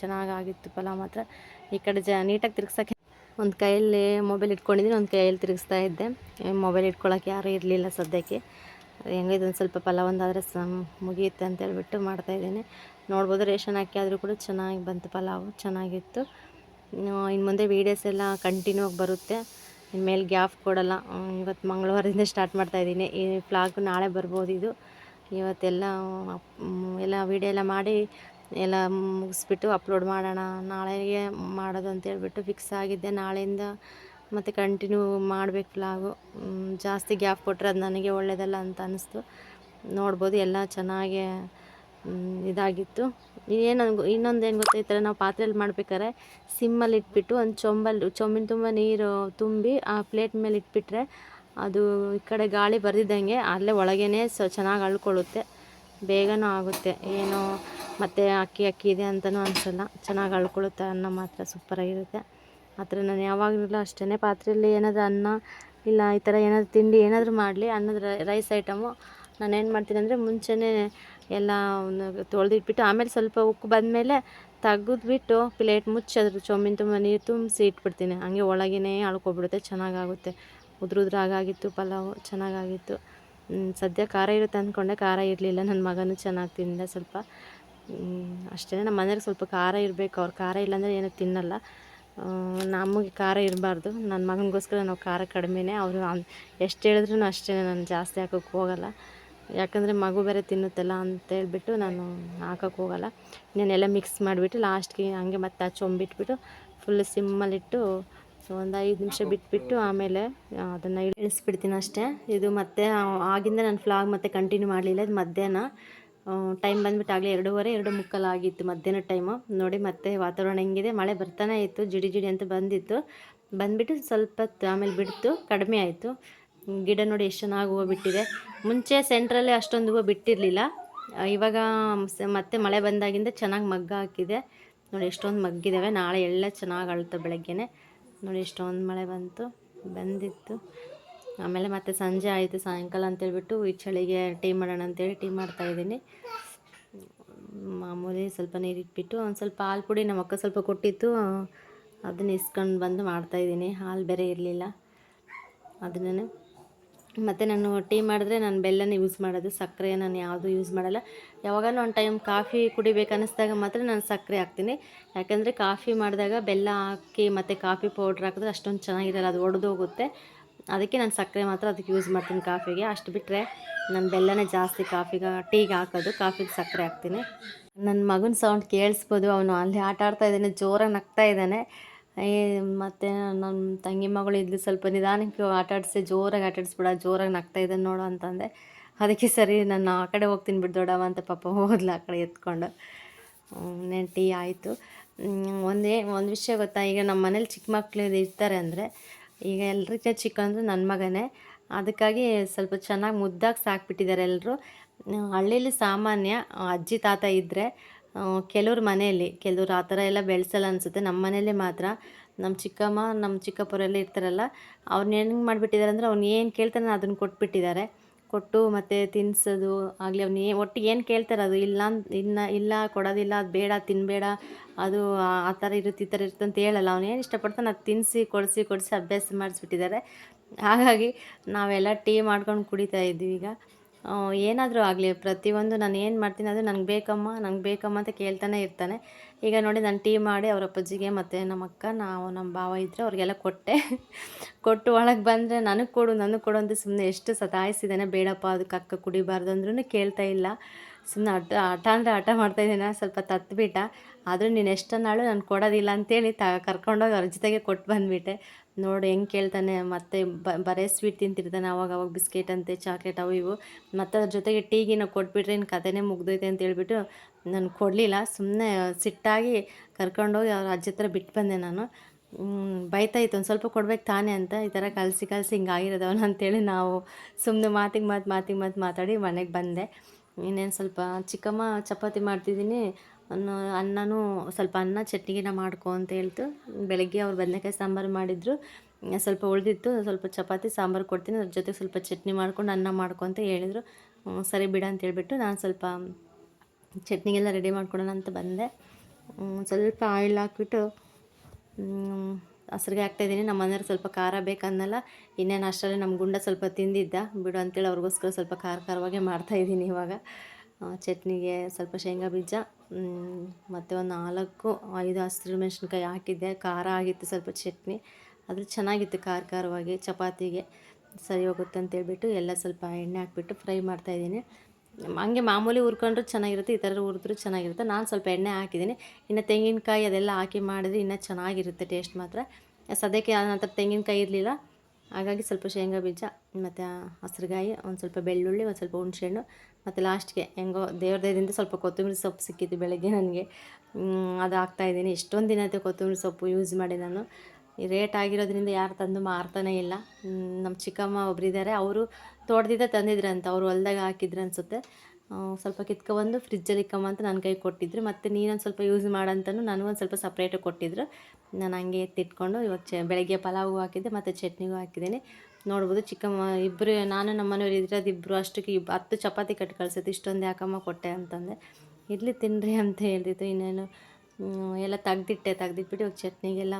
ಚೆನ್ನಾಗಾಗಿತ್ತು ಪಲಾವ್ ಮಾತ್ರ. ಈ ಕಡೆ ಜ ನೀಟಾಗಿ ತಿರ್ಗ್ಸೋಕ್ಕೆ ಒಂದು ಕೈಯಲ್ಲಿ ಮೊಬೈಲ್ ಇಟ್ಕೊಂಡಿದ್ದೀನಿ, ಒಂದು ಕೈಯಲ್ಲಿ ತಿರುಗಿಸ್ತಾ ಇದ್ದೆ. ಮೊಬೈಲ್ ಇಟ್ಕೊಳ್ಳೋಕ್ಕೆ ಯಾರೂ ಇರಲಿಲ್ಲ ಸದ್ಯಕ್ಕೆ. ಹೆಂಗೆ ಇದೊಂದು ಸ್ವಲ್ಪ ಪಲಾವ್ ಒಂದಾದರೆ ಸ ಮುಗಿಯುತ್ತೆ ಅಂತೇಳ್ಬಿಟ್ಟು ಮಾಡ್ತಾಯಿದ್ದೀನಿ ನೋಡ್ಬೋದು ರೇಷನ್ ಅಕ್ಕಿ ಆದರೂ ಕೂಡ ಚೆನ್ನಾಗಿ ಬಂತು ಪಲಾವು, ಚೆನ್ನಾಗಿತ್ತು. ಇನ್ನು ಮುಂದೆ ವೀಡಿಯೋಸ್ ಎಲ್ಲ ಕಂಟಿನ್ಯೂ ಆಗಿ ಬರುತ್ತೆ. ಇನ್ಮೇಲೆ ಗ್ಯಾಪ್ ಕೊಡಲ್ಲ. ಇವತ್ತು ಮಂಗಳವಾರದಿಂದ ಸ್ಟಾರ್ಟ್ ಮಾಡ್ತಾಯಿದ್ದೀನಿ ಈ ಫ್ಲಾಗ್ ನಾಳೆ ಬರ್ಬೋದು ಇದು. ಇವತ್ತೆಲ್ಲ ಎಲ್ಲ ವೀಡಿಯೋ ಎಲ್ಲ ಮಾಡಿ ಎಲ್ಲ ಮುಗಿಸ್ಬಿಟ್ಟು ಅಪ್ಲೋಡ್ ಮಾಡೋಣ. ನಾಳೆಗೆ ಮಾಡೋದು ಅಂತೇಳ್ಬಿಟ್ಟು ಫಿಕ್ಸ್ ಆಗಿದ್ದೆ. ನಾಳೆಯಿಂದ ಮತ್ತು ಕಂಟಿನ್ಯೂ ಮಾಡಬೇಕು ಫ್ಲಾಗು ಜಾಸ್ತಿ ಗ್ಯಾಪ್ ಕೊಟ್ಟರೆ ಅದು ನನಗೆ ಒಳ್ಳೆಯದಲ್ಲ ಅಂತ ಅನ್ನಿಸ್ತು ನೋಡ್ಬೋದು ಎಲ್ಲ ಚೆನ್ನಾಗೆ ಇದಾಗಿತ್ತು. ಏನು ಇನ್ನೊಂದು ಏನು ಗೊತ್ತಾ ಈ ಥರ ನಾವು ಪಾತ್ರೆಯಲ್ಲಿ ಮಾಡ್ಬೇಕಾದ್ರೆ ಸಿಮ್ಮಲ್ಲಿ ಇಟ್ಬಿಟ್ಟು ಒಂದು ಚೊಂಬಲ್ಲಿ ಚೊಂಬಿನ ತುಂಬ ನೀರು ತುಂಬಿ ಆ ಪ್ಲೇಟ್ ಮೇಲೆ ಇಟ್ಬಿಟ್ರೆ ಅದು ಈ ಕಡೆ ಗಾಳಿ ಬರ್ದಿದ್ದಂಗೆ ಅಲ್ಲೇ ಒಳಗೇ ಸ, ಚೆನ್ನಾಗಿ ಅಳ್ಕೊಳ್ಳುತ್ತೆ ಬೇಗನೂ ಆಗುತ್ತೆ. ಏನು ಮತ್ತು ಅಕ್ಕಿ ಅಕ್ಕಿ ಇದೆ ಅಂತಲೂ ಅನಿಸಲ್ಲ. ಚೆನ್ನಾಗಿ ಅಳ್ಕೊಳ್ಳುತ್ತೆ ಅನ್ನ ಮಾತ್ರ ಸೂಪರಾಗಿರುತ್ತೆ. ಆ ಥರ ನಾನು ಯಾವಾಗಲೂ ಅಷ್ಟೇ ಪಾತ್ರೆಯಲ್ಲಿ ಏನಾದರೂ ಅನ್ನ ಇಲ್ಲ ಈ ಥರ ಏನಾದರೂ ತಿಂಡಿ ಏನಾದರೂ ಮಾಡಲಿ, ಅನ್ನದ ರೈಸ್ ಐಟಮು ನಾನು ಏನು ಮಾಡ್ತೀನಿ ಅಂದರೆ ಮುಂಚೆನೇ ಎಲ್ಲ ತೊಳೆದಿಟ್ಬಿಟ್ಟು ಆಮೇಲೆ ಸ್ವಲ್ಪ ಉಕ್ಕು ಬಂದಮೇಲೆ ತೆಗೆದ್ಬಿಟ್ಟು ಪ್ಲೇಟ್ ಮುಚ್ಚಿ ಅದ್ರ ಚೌಮಿನ್ ತುಂಬ ನೀರು ತುಂಬಿಸಿ ಇಟ್ಬಿಡ್ತೀನಿ. ಹಂಗೆ ಒಳಗೇ ಅಳ್ಕೊಬಿಡುತ್ತೆ. ಚೆನ್ನಾಗಾಗುತ್ತೆ. ಉದ್ರ ಉದ್ರಾಗಾಗಿತ್ತು ಪಲಾವು ಚೆನ್ನಾಗಾಗಿತ್ತು. ಸದ್ಯ ಖಾರ ಇರುತ್ತೆ ಅಂದ್ಕೊಂಡೆ. ಖಾರ ಇರಲಿಲ್ಲ. ನನ್ನ ಮಗನೂ ಚೆನ್ನಾಗಿ ತಿಂದ ಸ್ವಲ್ಪ. ಅಷ್ಟೇ. ನಮ್ಮ ಮನೆಯವ್ರಿಗೆ ಸ್ವಲ್ಪ ಖಾರ ಇರಬೇಕು. ಅವ್ರು ಖಾರ ಇಲ್ಲಾಂದರೆ ಏನೂ ತಿನ್ನಲ್ಲ. ನಮಗೆ ಖಾರ ಇರಬಾರ್ದು. ನನ್ನ ಮಗನಿಗೋಸ್ಕರ ನಾವು ಖಾರ ಕಡಿಮೆನೇ. ಅವರು ಎಷ್ಟು ಹೇಳಿದ್ರು ಅಷ್ಟೇ ನಾನು ಜಾಸ್ತಿ ಹಾಕೋಕ್ಕೆ ಹೋಗಲ್ಲ. ಯಾಕಂದರೆ ಮಗು ಬೇರೆ ತಿನ್ನುತ್ತಲ್ಲ ಅಂತೇಳ್ಬಿಟ್ಟು ನಾನು ಹಾಕೋಕ್ಕೆ ಹೋಗಲ್ಲ. ಇನ್ನೇನೆಲ್ಲ ಮಿಕ್ಸ್ ಮಾಡಿಬಿಟ್ಟು ಲಾಸ್ಟ್ಗೆ ಹಂಗೆ ಮತ್ತೆ ಹಚ್ಚೊಂಬಿಟ್ಬಿಟ್ಟು ಫುಲ್ ಸಿಮ್ಮಲ್ಲಿಟ್ಟು ಒಂದು ಐದು ನಿಮಿಷ ಬಿಟ್ಬಿಟ್ಟು ಆಮೇಲೆ ಅದನ್ನು ಇಳಿಸ್ಬಿಡ್ತೀನಿ ಅಷ್ಟೇ. ಇದು ಮತ್ತೆ, ಆಗಿಂದ ನಾನು ಫ್ಲಾಗ್ ಮತ್ತೆ ಕಂಟಿನ್ಯೂ ಮಾಡಲಿಲ್ಲ, ಇದು ಮಧ್ಯಾಹ್ನ. ಟೈಮ್ ಬಂದ್ಬಿಟ್ಟು ಆಗಲೇ ಎರಡೂವರೆ, ಎರಡು ಮುಕ್ಕಲು ಆಗಿತ್ತು ಮಧ್ಯಾಹ್ನ ಟೈಮು ನೋಡಿ ಮತ್ತೆ ವಾತಾವರಣ ಹೆಂಗಿದೆ. ಮಳೆ ಬರ್ತಾನೆ ಇತ್ತು, ಜಿಡಿ ಜಿಡಿ ಅಂತ ಬಂದಿತ್ತು. ಬಂದುಬಿಟ್ಟು ಸ್ವಲ್ಪ ಆಮೇಲೆ ಬಿಡ್ತು, ಕಡಿಮೆ ಆಯಿತು. ಗಿಡ ನೋಡಿ ಎಷ್ಟು ಚೆನ್ನಾಗಿ ಹೂವು ಬಿಟ್ಟಿದೆ. ಮುಂಚೆ ಸೆಂಟ್ರಲ್ಲೇ ಅಷ್ಟೊಂದು ಹೂವು ಬಿಟ್ಟಿರಲಿಲ್ಲ ಇವಾಗ ಮತ್ತೆ ಮಳೆ ಬಂದಾಗಿಂದ ಚೆನ್ನಾಗಿ ಮಗ್ಗ ಹಾಕಿದೆ. ನೋಡಿ ಎಷ್ಟೊಂದು ಮಗ್ಗಿದ್ದಾವೆ ನಾಳೆ ಎಲ್ಲ ಚೆನ್ನಾಗಿ ಅಳ್ತು ಬೆಳಗ್ಗೆನೆ. ನೋಡಿ ಎಷ್ಟೊಂದು ಮಳೆ ಬಂತು, ಬಂದಿತ್ತು. ಆಮೇಲೆ ಮತ್ತೆ ಸಂಜೆ ಆಯಿತು, ಸಾಯಂಕಾಲ ಅಂತೇಳ್ಬಿಟ್ಟು ಈ ಚಳಿಗೆ ಟೀ ಮಾಡೋಣ ಅಂತೇಳಿ ಟೀ ಮಾಡ್ತಾಯಿದ್ದೀನಿ ಮಾಮೂಲಿ ಸ್ವಲ್ಪ ನೀರಿಟ್ಬಿಟ್ಟು ಒಂದು ಸ್ವಲ್ಪ ಹಾಲು ಪುಡಿ ನಮ್ಮ ಅಕ್ಕ ಸ್ವಲ್ಪ ಕೊಟ್ಟಿತ್ತು. ಅದನ್ನ ಇಸ್ಕೊಂಡು ಬಂದು ಮಾಡ್ತಾಯಿದ್ದೀನಿ ಹಾಲು ಬೇರೆ ಇರಲಿಲ್ಲ. ಅದನ್ನೇ ಮತ್ತು ನಾನು ಟೀ ಮಾಡಿದ್ರೆ ನಾನು ಬೆಲ್ಲನ ಯೂಸ್ ಮಾಡೋದು ಸಕ್ಕರೆ ನಾನು ಯಾವುದು ಯೂಸ್ ಮಾಡಲ್ಲ. ಯಾವಾಗಲೂ ಒಂದು ಟೈಮ್ ಕಾಫಿ ಕುಡಿಬೇಕು ಅನ್ನಿಸ್ದಾಗ ಮಾತ್ರ ನಾನು ಸಕ್ಕರೆ ಹಾಕ್ತೀನಿ. ಯಾಕೆಂದರೆ ಕಾಫಿ ಮಾಡಿದಾಗ ಬೆಲ್ಲ ಹಾಕಿ ಮತ್ತು ಕಾಫಿ ಪೌಡ್ರ್ ಹಾಕಿದ್ರೆ ಅಷ್ಟೊಂದು ಚೆನ್ನಾಗಿರಲ್ಲ, ಅದು ಒಡೆದೋಗುತ್ತೆ ಅದಕ್ಕೆ ನಾನು ಸಕ್ಕರೆ ಮಾತ್ರ ಅದಕ್ಕೆ ಯೂಸ್ ಮಾಡ್ತೀನಿ ಕಾಫಿಗೆ. ಅಷ್ಟು ಬಿಟ್ಟರೆ ನಾನು ಬೆಲ್ಲನೇ ಜಾಸ್ತಿ ಕಾಫಿಗೆ, ಟೀಗೆ ಹಾಕೋದು, ಕಾಫಿಗೆ ಸಕ್ಕರೆ ಹಾಕ್ತೀನಿ. ನನ್ನ ಮಗನ ಸೌಂಡ್ ಕೇಳಿಸ್ಬೋದು, ಅವನು ಅಲ್ಲಿ ಆಟ ಆಡ್ತಾ ಇದ್ದಾನೆ, ಜೋರಾಗಿ ನಗ್ತಾ ಇದ್ದಾನೆ. ಮತ್ತು ನನ್ನ ತಂಗಿ ಮಗಳು ಇದ್ಲು ಸ್ವಲ್ಪ ನಿಧಾನಕ್ಕೆ ಆಟಾಡಿಸಿ ಜೋರಾಗಿ ಆಟ ಆಡಿಸ್ಬಿಡ, ಜೋರಾಗಿ ನಗ್ತಾ ಇದ್ದಾನೆ ನೋಡು ಅಂತಂದೆ. ಅದಕ್ಕೆ ಸರಿ, ನಾನು ಆ ಕಡೆ ಹೋಗ್ತೀನಿ ಬಿಡು ದೊಡ್ಡವ ಅಂತ ಪಾಪ ಹೋದ್ಲು ಆ ಕಡೆ ಎತ್ಕೊಂಡು. ನೆಂಟಿ ಆಯಿತು. ಒಂದೇ, ಒಂದು ವಿಷಯ ಗೊತ್ತಾ, ಈಗ ನಮ್ಮ ಮನೇಲಿ ಚಿಕ್ಕ ಮಕ್ಕಳು ಇರ್ತಾರೆ ಅಂದರೆ, ಈಗ ಎಲ್ರಿಗಿಂತ ಚಿಕ್ಕ ಅಂದರೆ ನನ್ನ ಮಗನೇ. ಅದಕ್ಕಾಗಿ ಸ್ವಲ್ಪ ಚೆನ್ನಾಗಿ ಮುದ್ದಾಗಿ ಸಾಕ್ಬಿಟ್ಟಿದ್ದಾರೆ ಎಲ್ಲರೂ ಹಳ್ಳಿಯಲ್ಲಿ ಸಾಮಾನ್ಯ ಅಜ್ಜಿ, ತಾತ ಇದ್ದರೆ ಕೆಲವ್ರ ಮನೆಯಲ್ಲಿ, ಕೆಲವ್ರು ಆ ಥರ ಎಲ್ಲ ಬೆಳೆಸಲ್ಲ ಅನಿಸುತ್ತೆ. ನಮ್ಮ ಮನೇಲಿ ಮಾತ್ರ. ನಮ್ಮ ಚಿಕ್ಕಮ್ಮ ನಮ್ಮ ಚಿಕ್ಕಪ್ಪರೆಲ್ಲ ಇರ್ತಾರಲ್ಲ ಅವ್ರನ್ನ ಹೆಂಗೆ ಮಾಡಿಬಿಟ್ಟಿದ್ದಾರೆ ಅಂದರೆ ಅವ್ನು ಏನು ಕೇಳ್ತಾನೆ ಅದನ್ನು ಕೊಟ್ಬಿಟ್ಟಿದ್ದಾರೆ. ಕೊಟ್ಟು ಮತ್ತು ತಿನ್ನಿಸೋದು ಆಗಲಿ ಅವ್ನು ಏ ಒಟ್ಟು ಏನು ಕೇಳ್ತಾರೆ ಅದು? ಇಲ್ಲ ಇನ್ನ, ಇಲ್ಲ, ಕೊಡೋದಿಲ್ಲ, ಅದು ಬೇಡ ತಿನ್ನಬೇಡ ಅದು ಆ ಥರ ಇರುತ್ತೆ ಈ ಥರ ಇರುತ್ತೆ ಅಂತ ಹೇಳಲ್ಲ. ಅವ್ನು ಏನು ಇಷ್ಟಪಡ್ತಾನೆ ಅದು ತಿನ್ನಿಸಿ ಕೊಡಿಸಿ ಕೊಡಿಸಿ ಅಭ್ಯಾಸ ಮಾಡಿಸ್ಬಿಟ್ಟಿದ್ದಾರೆ. ಹಾಗಾಗಿ ನಾವೆಲ್ಲ ಟೀ ಮಾಡ್ಕೊಂಡು ಕುಡಿತಾ ಇದ್ದೀವಿ ಈಗ. ಏನಾದರೂ ಆಗಲಿ, ಪ್ರತಿಯೊಂದು ನಾನು ಏನು ಮಾಡ್ತೀನಿ ಅದು ನನಗೆ ಬೇಕಮ್ಮ, ನಂಗೆ ಬೇಕಮ್ಮ ಅಂತ ಕೇಳ್ತಾನೆ ಇರ್ತಾನೆ. ಈಗ ನೋಡಿ ನಾನು ಟೀ ಮಾಡಿ ಅವ್ರ ಅಪ್ಪಾಜಿಗೆ ಮತ್ತು ನಮ್ಮ ಅಕ್ಕ, ನಾವು ನಮ್ಮ ಭಾವ ಇದ್ದರೆ ಅವ್ರಿಗೆಲ್ಲ ಕೊಟ್ಟೆ. ಕೊಟ್ಟು ಒಳಗೆ ಬಂದರೆ ನನಗೆ ಕೊಡು ನನಗೆ ಕೊಡು ಅಂತ ಸುಮ್ಮನೆ ಎಷ್ಟು ಸತಾಯಿಸಿದ್ದಾನೆ, ಬೇಡಪ್ಪ ಅದಕ್ಕೆ ಅಕ್ಕ ಕುಡಿಬಾರ್ದು ಅಂದ್ರೂ ಕೇಳ್ತಾ ಇಲ್ಲ. ಸುಮ್ಮನೆ ಆಟ ಆಟ ಅಂದರೆ ಆಟ ಮಾಡ್ತಾಯಿದ್ದೀನ ಸ್ವಲ್ಪ ತತ್ಬಿಟ್ಟ. ಆದರೂ ನೀನು ಎಷ್ಟನ್ನಾಳು ನಾನು ಕೊಡೋದಿಲ್ಲ ಅಂತೇಳಿ ತ, ಕರ್ಕೊಂಡೋಗಿ ಅವ್ರ ಜೊತೆಗೆ ಕೊಟ್ಟು ಬಂದುಬಿಟ್ಟೆ. ನೋಡು, ಹೆಂಗೆ ಕೇಳ್ತಾನೆ, ಮತ್ತೆ ಬ, ಬರೇ ಸ್ವೀಟ್ ತಿಂತಿರ್ತಾನೆ ಅವಾಗ ಅವಾಗ ಬಿಸ್ಕೆಟ್ ಅಂತೆ ಚಾಕ್ಲೇಟ್ ಅವು ಇವು. ಮತ್ತು ಅದ್ರ ಜೊತೆಗೆ ಟೀಗಿನ ಕೊಟ್ಬಿಟ್ರೆ ಇನ್ನು ಕಥೆನೇ ಮುಗ್ದೈತೆ ಅಂತ ಹೇಳ್ಬಿಟ್ಟು ನಾನು ಕೊಡಲಿಲ್ಲ. ಸುಮ್ಮನೆ ಸಿಟ್ಟಾಗಿ ಕರ್ಕೊಂಡೋಗಿ ಅವ್ರ ಅಜ್ಜಿ ಹತ್ರ ಬಿಟ್ಟು ಬಂದೆ ನಾನು. ಬೈತಾಯಿತ್ತು ಒಂದು ಸ್ವಲ್ಪ ಕೊಡ್ಬೇಕು ತಾನೇ ಅಂತ. ಈ ಥರ ಕಲಸಿ ಕಲಸಿ ಹಿಂಗಾಗಿರೋದವನು ಅಂತೇಳಿ ನಾವು ಸುಮ್ಮನೆ ಮಾತಿಗೆ ಮಾತು ಮಾತಿಗೆ ಮಾತು ಮಾತಾಡಿ ಮನೆಗೆ ಬಂದೆ. ಇನ್ನೇನು ಸ್ವಲ್ಪ ಚಿಕ್ಕಮ್ಮ ಚಪಾತಿ ಮಾಡ್ತಿದ್ದೀನಿ. ಅನ್ನ, ಅನ್ನನೂ ಸ್ವಲ್ಪ ಅನ್ನ ಚಟ್ನಿಗಿನ ಮಾಡ್ಕೊ ಅಂತ ಹೇಳ್ತು. ಬೆಳಗ್ಗೆ ಅವ್ರು ಬದನೆಕಾಯಿ ಸಾಂಬಾರು ಮಾಡಿದ್ರು. ಸ್ವಲ್ಪ ಉಳಿದಿತ್ತು, ಸ್ವಲ್ಪ ಚಪಾತಿ, ಸಾಂಬಾರು ಕೊಡ್ತೀನಿ. ಅದ್ರ ಜೊತೆಗೆ ಸ್ವಲ್ಪ ಚಟ್ನಿ ಮಾಡ್ಕೊಂಡು ಅನ್ನ ಮಾಡ್ಕೊ ಅಂತ ಹೇಳಿದರು. ಸರಿ ಬಿಡ ಅಂತ ಹೇಳಿಬಿಟ್ಟು ನಾನು ಸ್ವಲ್ಪ ಚಟ್ನಿಗೆಲ್ಲ ರೆಡಿ ಮಾಡ್ಕೊಡೋಣ ಅಂತ ಬಂದೆ. ಸ್ವಲ್ಪ ಆಯಿಲ್ ಹಾಕ್ಬಿಟ್ಟು ಹಸ್ರಿಗೆ ಹಾಕ್ತಾಯಿದ್ದೀನಿ ನಮ್ಮ ಮನೆಯವ್ರು ಸ್ವಲ್ಪ ಖಾರ ಬೇಕನ್ನಲ್ಲ ಇನ್ನೇನು ಅಷ್ಟರಲ್ಲಿ ನಮ್ಮ ಗುಂಡ ಸ್ವಲ್ಪ ತಿಂದಿದ್ದ. ಬಿಡು ಅಂತೇಳಿ ಅವ್ರಿಗೋಸ್ಕರ ಸ್ವಲ್ಪ ಖಾರ ಖಾರವಾಗೆ ಮಾಡ್ತಾಯಿದ್ದೀನಿ ಇವಾಗ. ಚಟ್ನಿಗೆ ಸ್ವಲ್ಪ ಶೇಂಗಾ ಬೀಜ ಮತ್ತು ಒಂದು ನಾಲ್ಕು, ಐದು ಹಸಿರು ಮೆಣಸಿನ್ಕಾಯಿ ಹಾಕಿದ್ದೆ. ಖಾರ ಆಗಿತ್ತು ಸ್ವಲ್ಪ ಚಟ್ನಿ. ಅದು ಚೆನ್ನಾಗಿತ್ತು ಖಾರ ಖಾರವಾಗಿ, ಚಪಾತಿಗೆ ಸರಿ ಹೋಗುತ್ತೆ ಅಂತೇಳ್ಬಿಟ್ಟು ಎಲ್ಲ ಸ್ವಲ್ಪ ಎಣ್ಣೆ ಹಾಕ್ಬಿಟ್ಟು ಫ್ರೈ ಮಾಡ್ತಾಯಿದ್ದೀನಿ ಹಂಗೆ ಮಾಮೂಲಿ ಹುರ್ಕೊಂಡ್ರು ಚೆನ್ನಾಗಿರುತ್ತೆ, ಈ ಥರ ಹುರಿದ್ರು ಚೆನ್ನಾಗಿರುತ್ತೆ. ನಾನು ಸ್ವಲ್ಪ ಎಣ್ಣೆ ಹಾಕಿದ್ದೀನಿ. ಇನ್ನು ತೆಂಗಿನಕಾಯಿ ಅದೆಲ್ಲ ಹಾಕಿ ಮಾಡಿದ್ರೆ ಇನ್ನೂ ಚೆನ್ನಾಗಿರುತ್ತೆ ಟೇಸ್ಟ್ ಮಾತ್ರ. ಸದ್ಯಕ್ಕೆ ಆ ನಂತರ ತೆಂಗಿನಕಾಯಿ ಇರಲಿಲ್ಲ. ಹಾಗಾಗಿ ಸ್ವಲ್ಪ ಶೇಂಗಾ ಬೀಜ, ಮತ್ತು ಹಸ್ರುಗಾಯಿ, ಒಂದು ಸ್ವಲ್ಪ ಬೆಳ್ಳುಳ್ಳಿ, ಒಂದು ಸ್ವಲ್ಪ ಹುಣಸೆಹಣ್ಣು, ಮತ್ತು ಲಾಸ್ಟ್ಗೆ ಹೆಂಗೋ ದೇವ್ರ ದಯದಿಂದ ಸ್ವಲ್ಪ ಕೊತ್ತಂಬರಿ ಸೊಪ್ಪು ಸಿಕ್ಕಿತ್ತು ಬೆಳಗ್ಗೆ ನನಗೆ. ಅದು ಹಾಕ್ತಾಯಿದ್ದೀನಿ ಎಷ್ಟೊಂದು ದಿನ ಆಯಿತು ಕೊತ್ತಂಬರಿ ಸೊಪ್ಪು ಯೂಸ್ ಮಾಡಿ ನಾನು. ರೇಟ್ ಆಗಿರೋದ್ರಿಂದ ಯಾರು ತಂದು ಮಾರ್ತಾನೇ ಇಲ್ಲ. ನಮ್ಮ ಚಿಕ್ಕಮ್ಮ ಒಬ್ಬರಿದ್ದಾರೆ ಅವರು ತೋಟದಿಂದ ತಂದಿದ್ರಂತ, ಅವ್ರು ಹೊಲ್ದಾಗ ಹಾಕಿದ್ರು ಅನಿಸುತ್ತೆ. ಸ್ವಲ್ಪ ಕಿತ್ಕೊಬಂದು ಫ್ರಿಜ್ಜಲ್ಲಿ ಅಂತ ನನ್ನ ಕೈ ಕೊಟ್ಟಿದ್ರು. ಮತ್ತು ನೀನೊಂದು ಸ್ವಲ್ಪ ಯೂಸ್ ಮಾಡಂತನೂ ನನಗೊಂದು ಸ್ವಲ್ಪ ಸಪ್ರೇಟಾಗಿ ಕೊಟ್ಟಿದ್ರು. ನಾನು ಹಂಗೆ ಎತ್ತಿಟ್ಕೊಂಡು ಇವಾಗ ಚ, ಬೆಳಗ್ಗೆ ಪಲಾವು ಹಾಕಿದ್ದೆ, ಮತ್ತು ಚಟ್ನಿಗೂ ಹಾಕಿದ್ದೀನಿ. ನೋಡ್ಬೋದು ಚಿಕ್ಕಮ್ಮ ಇಬ್ಬರು ನಾನು ನಮ್ಮ ಮನೆಯವ್ರು ಇರೋದು ಇಬ್ಬರು ಅಷ್ಟಕ್ಕೆ ಇಬ್, ಹತ್ತು ಚಪಾತಿ ಕಟ್ಟಿ ಕಳ್ಸೈತೆ ಇಷ್ಟೊಂದು ಯಾಕಮ್ಮ ಕೊಟ್ಟೆ ಅಂತಂದೆ. ಇರಲಿ ತಿನ್ನಿರಿ ಅಂತ ಹೇಳ್ತಿತ್ತು. ಇನ್ನೇನು ಎಲ್ಲ ತೆಗ್ದಿಟ್ಟೆ, ತೆಗ್ದಿಟ್ಬಿಟ್ಟು ಇವಾಗ ಚಟ್ನಿಗೆಲ್ಲ,